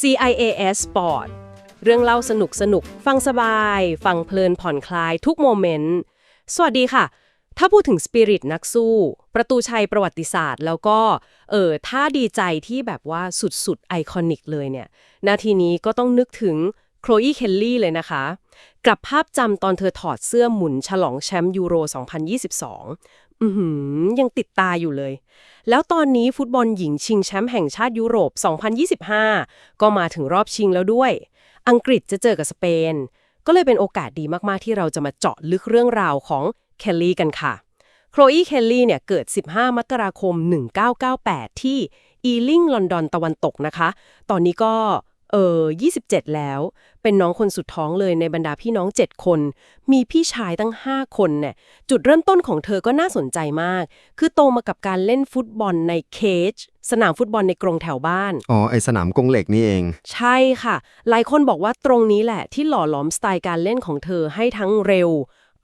CIAS Sport เรื่องเล่าสนุกสนุก ฟังสบาย ฟังเพลินผ่อนคลายทุกโมเมนต์ สวัสดีค่ะ ถ้าพูดถึงสปิริตนักสู้ ประตูชัยประวัติศาสตร์ แล้วก็ เออถ้าดีใจที่แบบว่าสุดๆ ไอคอนิกเลยเนี่ย นาทีนี้ก็ต้องนึกถึงโคลอีเคลลี่เลยนะคะ กลับภาพจำตอนเธอถอดเสื้อหมุนฉลองแชมป์ยูโร 2022 อือหือยังติดตาอยู่เลย แล้วตอนนี้ฟุตบอลหญิงชิงแชมป์แห่งชาติยุโรป 2025 ก็มาถึงรอบชิงแล้วด้วย อังกฤษจะเจอกับสเปน ก็เลยเป็นโอกาสดีมากๆที่เราจะมาเจาะลึกเรื่องราวของเคลลี่กันค่ะ โคลอีเคลลี่เนี่ยเกิด 15 มกราคม 1998 ที่อีลิงลอนดอนตะวันตกนะคะ ตอนนี้ก็ เออ27 แล้ว เป็นน้องคนสุดท้องเลยในบรรดาพี่น้อง 7 คน มีพี่ชายตั้ง 5 คนเนี่ยจุดเริ่มต้นของเธอก็น่าสนใจมาก คือโตมากับการเล่นฟุตบอลในเคจสนามฟุตบอลในกรงแถวบ้าน อ๋อ ไอสนามกรงเหล็กนี่เอง ใช่ค่ะ หลายคนบอกว่าตรงนี้แหละที่หล่อหลอมสไตล์การเล่นของเธอให้ทั้งเร็ว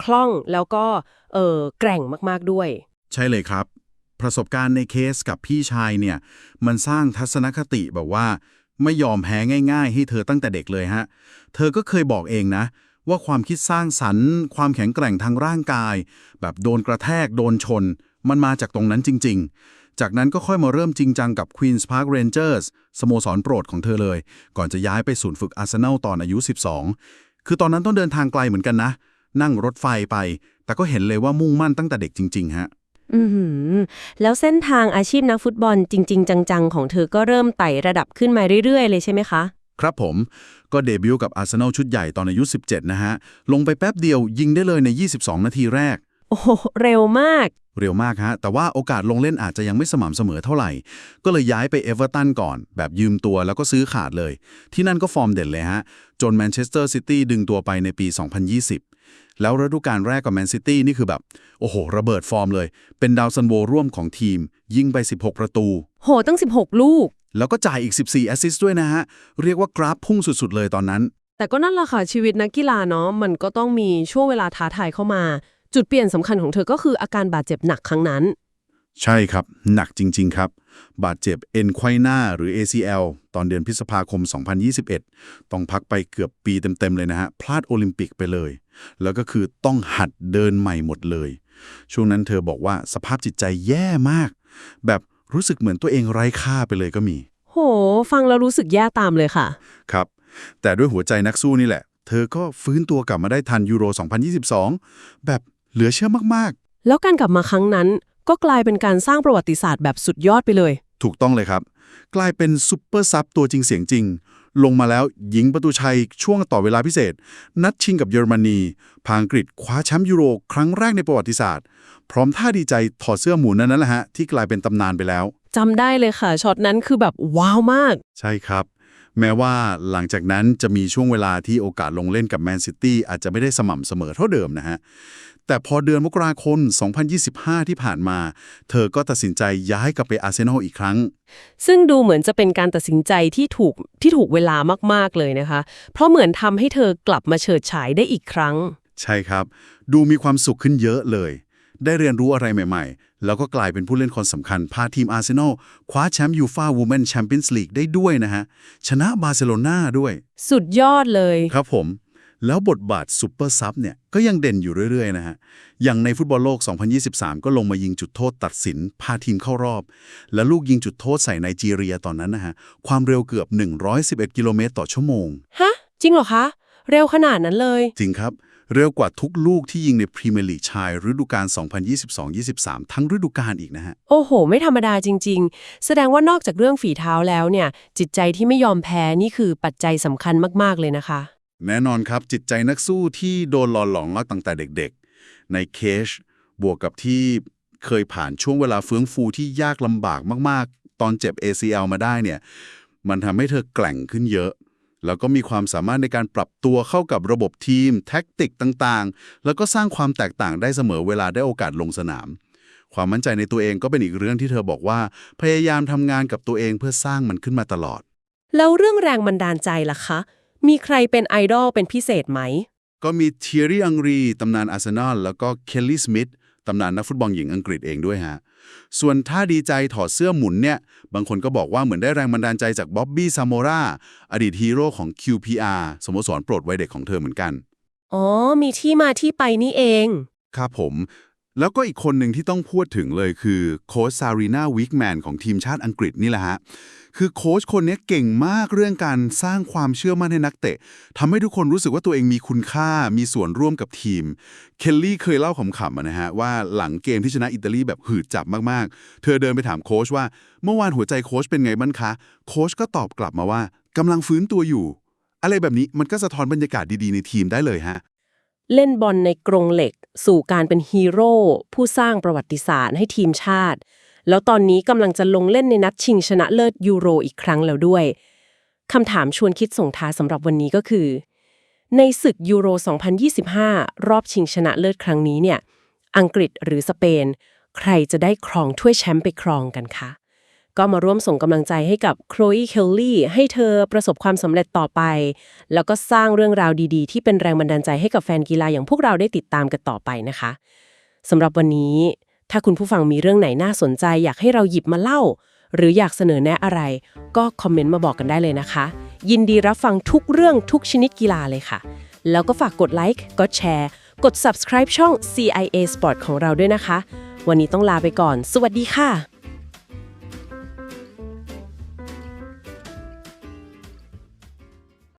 คล่องแล้วก็เออแกร่งมากๆด้วย ใช่เลยครับ ประสบการณ์ในเคสกับพี่ชายเนี่ย มันสร้างทัศนคติแบบว่า ไม่ยอมแพ้ง่ายๆ ให้เธอตั้งแต่เด็กเลยฮะ เธอก็เคยบอกเองนะ ว่าความคิดสร้างสรรค์ ความแข็งแกร่งทางร่างกาย แบบโดนกระแทกโดนชน มันมาจากตรงนั้นจริง ๆ จากนั้นก็ค่อยมาเริ่มจริงจังกับ Queen's Park Rangers สโมสรโปรดของเธอเลย ก่อนจะย้ายไปศูนย์ฝึกอาร์เซนอลตอนอายุ 12 คือตอนนั้นต้องเดินทางไกลเหมือนกันนะ นั่งรถไฟไป แต่ก็เห็นเลยว่ามุ่งมั่นตั้งแต่เด็กจริง ๆ ฮะ อือหือแล้วเส้นทางอาชีพนักฟุตบอลจริง ๆ จัง ๆ ของเธอก็เริ่มไต่ระดับขึ้นมาเรื่อย ๆ เลยใช่ไหมคะ ครับผมก็เดบิวต์กับอาร์เซนอลชุดใหญ่ตอนอายุ 17 นะฮะ ลงไปแป๊บเดียวยิงได้เลยใน 22 นาทีแรก โอ้โหเร็วมาก เร็วมากฮะ แต่ว่าโอกาสลงเล่นอาจจะยังไม่สม่ำเสมอเท่าไหร่ ก็เลยย้ายไปเอเวอร์ตันก่อน แบบยืมตัวแล้วก็ซื้อขาดเลย ที่นั่นก็ฟอร์มเด่นเลยฮะ จนแมนเชสเตอร์ซิตี้ดึงตัวไปในปี 2020 แล้วฤดูกาลแรกกับแมนซิตี้นี่คือแบบ โอ้โห ระเบิดฟอร์มเลย เป็นดาวซันโวร่วมของทีม ยิงไป 16 ประตู โห ตั้ง 16 ลูก แล้วก็จ่ายอีก 14 แอสซิสต์ด้วยนะฮะ เรียกว่ากราฟพุ่งสุด ๆ เลยตอนนั้น แต่ก็นั่นแหละค่ะ ชีวิตนักกีฬาเนาะมันก็ต้องมีช่วงเวลาท้าทายเข้ามา จุดเปลี่ยนสำคัญของเธอก็คืออาการบาดเจ็บหนักครั้งนั้น ใช่ครับ หนักจริง ๆ ครับ บาดเจ็บเอ็นไขว้หน้าหรือ ACL ตอนเดือนพฤษภาคม 2021 ต้องพักไปเกือบปีเต็มๆเลยนะฮะพลาดโอลิมปิกไปเลย แล้วก็คือต้องหัดเดินใหม่หมดเลย ช่วงนั้นเธอบอกว่าสภาพจิตใจแย่มาก แบบรู้สึกเหมือนตัวเองไร้ค่าไปเลยก็มี โห ฟังแล้วรู้สึกแย่ตามเลยค่ะ ครับ แต่ด้วยหัวใจนักสู้นี่แหละ เธอก็ฟื้นตัวกลับมาได้ทันยูโร 2022 แบบเหลือเชื่อมากแล้วการกลับมาครั้งนั้น ก็กลายเป็นการสร้างประวัติศาสตร์แบบสุดยอดไปเลยๆถูกต้องเลยครับ กลายเป็นซุปเปอร์ซับตัวจริงเสียงจริง ลงมาแล้วยิงประตูชัยช่วงต่อเวลาพิเศษ นัดชิงกับเยอรมนีพาอังกฤษคว้าแชมป์ยูโรครั้งแรกในประวัติศาสตร์ พร้อมท่าดีใจถอดเสื้อหมูนั่นนั่นแหละฮะที่กลายเป็นตำนานไปแล้วจำได้เลยค่ะช็อตนั้นคือแบบว้าวมาก ใช่ครับ แม้ว่าหลังจากนั้นจะมีช่วงเวลาที่โอกาสลงเล่นกับแมนซิตี้อาจจะไม่ได้สม่ำเสมอเท่าเดิมนะฮะ แต่พอเดือนมกราคม 2025 ที่ผ่านมา เธอก็ตัดสินใจย้ายกลับไปอาร์เซนอลอีกครั้ง ซึ่งดูเหมือนจะเป็นการตัดสินใจที่ถูกที่ถูกเวลามากๆเลยนะคะ เพราะเหมือนทำให้เธอกลับมาเฉิดฉายได้อีกครั้ง ใช่ครับ ดูมีความสุขขึ้นเยอะเลย ได้เรียนรู้อะไรใหม่ๆ แล้วก็กลายเป็นผู้เล่นคนสำคัญ พาทีมอาร์เซนอลคว้าแชมป์ยูฟาวูแมนแชมเปี้ยนส์ลีกได้ด้วยนะฮะ ชนะบาร์เซโลนาด้วย สุดยอดเลย ครับผม แล้วบทบาทซูเปอร์ซับเนี่ย ก็ยังเด่นอยู่เรื่อยๆ นะฮะ อย่างในฟุตบอลโลก 2023 ก็ลงมายิงจุดโทษตัดสิน พาทีมเข้ารอบ และลูกยิงจุดโทษใส่ไนจีเรียตอนนั้นนะฮะ ความเร็วเกือบ 111 กิโลเมตรต่อชั่วโมง ฮะ จริงเหรอคะ เร็วขนาดนั้นเลย จริงครับ เร็วกว่าทุกลูกที่ยิงในพรีเมียร์ลีกชายฤดูกาล 2022-23 ทั้งฤดูกาลอีกนะฮะ โอ้โห ไม่ธรรมดาจริง ๆ แสดงว่านอกจากเรื่องฝีเท้าแล้วเนี่ย จิตใจที่ไม่ยอมแพ้นี่คือปัจจัยสำคัญมาก ๆ เลยนะคะ แน่นอนครับจิตใจนักสู้ที่โดนหล่อหลอมมาตั้งแต่เด็กๆ ในเคชบวกกับที่เคยผ่านช่วงเวลาเฟื้องฟูที่ยากลำบากมากๆ ตอนเจ็บ ACL มาได้เนี่ย มันทำให้เธอแกร่งขึ้นเยอะ แล้วก็มีความสามารถในการปรับตัวเข้ากับระบบทีม แท็กติกต่างๆ แล้วก็สร้างความแตกต่างได้เสมอเวลาได้โอกาสลงสนาม ความมั่นใจในตัวเองก็เป็นอีกเรื่องที่เธอบอกว่า พยายามทำงานกับตัวเองเพื่อสร้างมันขึ้นมาตลอด แล้วเรื่องแรงบันดาลใจล่ะคะ มีใครเป็นไอดอลเป็นพิเศษไหม ก็มีเทียรี่อังรีตำนานอาร์เซนอลแล้วก็เคลลี่สมิธ ตำนานนักฟุตบอลหญิงอังกฤษเองด้วยฮะ ส่วนท่าดีใจถอดเสื้อหมุนเนี่ย บางคนก็บอกว่าเหมือนได้แรงบันดาลใจจากบ๊อบบี้ซามโมราอดีตฮีโร่ของ QPR สโมสรโปรดวัยเด็กของเธอเหมือนกัน อ๋อ มีที่มาที่ไปนี่เอง ครับผม แล้วก็อีกคนหนึ่งที่ต้องพูดถึงเลยคือโค้ชซารีนาวิกแมนของทีมชาติอังกฤษนี่แหละฮะ คือโค้ชคนนี้เก่งมากเรื่องการสร้างความเชื่อมั่นให้นักเตะทำให้ทุกคนรู้สึกว่าตัวเองมีคุณค่ามีส่วนร่วมกับทีม เคลลี่เคยเล่าขำๆนะฮะ ว่าหลังเกมที่ชนะอิตาลีแบบหืดจับมากๆ เธอเดินไปถามโค้ชว่าเมื่อวานหัวใจโค้ชเป็นไงบ้างคะ โค้ชก็ตอบกลับมาว่ากำลังฟื้นตัวอยู่ อะไรแบบนี้มันก็สะท้อนบรรยากาศดีๆในทีมได้เลยฮะ เล่นบอลในกรงเหล็ก สู่การเป็นฮีโร่ผู้สร้างประวัติศาสตร์ให้ทีมชาติ แล้วตอนนี้กำลังจะลงเล่นในนัดชิงชนะเลิศยูโรอีกครั้งแล้วด้วยคำถามชวนคิดส่งท้ายสำหรับวันนี้ก็คือ ในศึกยูโร 2025 รอบชิงชนะเลิศครั้งนี้เนี่ย อังกฤษหรือสเปน ใครจะได้ครองถ้วยแชมป์ไปครองกันคะ ก็มาร่วมส่งกำลังใจให้กับโคลอีเคลลี่ให้เธอประสบความสำเร็จต่อไป แล้วก็สร้างเรื่องราวดีๆ ที่เป็นแรงบันดาลใจให้กับแฟนกีฬาอย่างพวกเราได้ติดตามกันต่อไปนะคะสำหรับวันนี้ ถ้าคุณผู้ฟังมีเรื่องไหนน่าสนใจ อยากให้เราหยิบมาเล่า หรืออยากเสนอแนะอะไร ก็คอมเมนต์มาบอกกันได้เลยนะคะ ยินดีรับฟังทุกเรื่องทุกชนิดกีฬาเลยค่ะ แล้วก็ฝากกดไลค์กดแชร์กด subscribe ช่อง CIA Sport ของเราด้วยนะคะ วันนี้ต้องลาไปก่อน สวัสดีค่ะ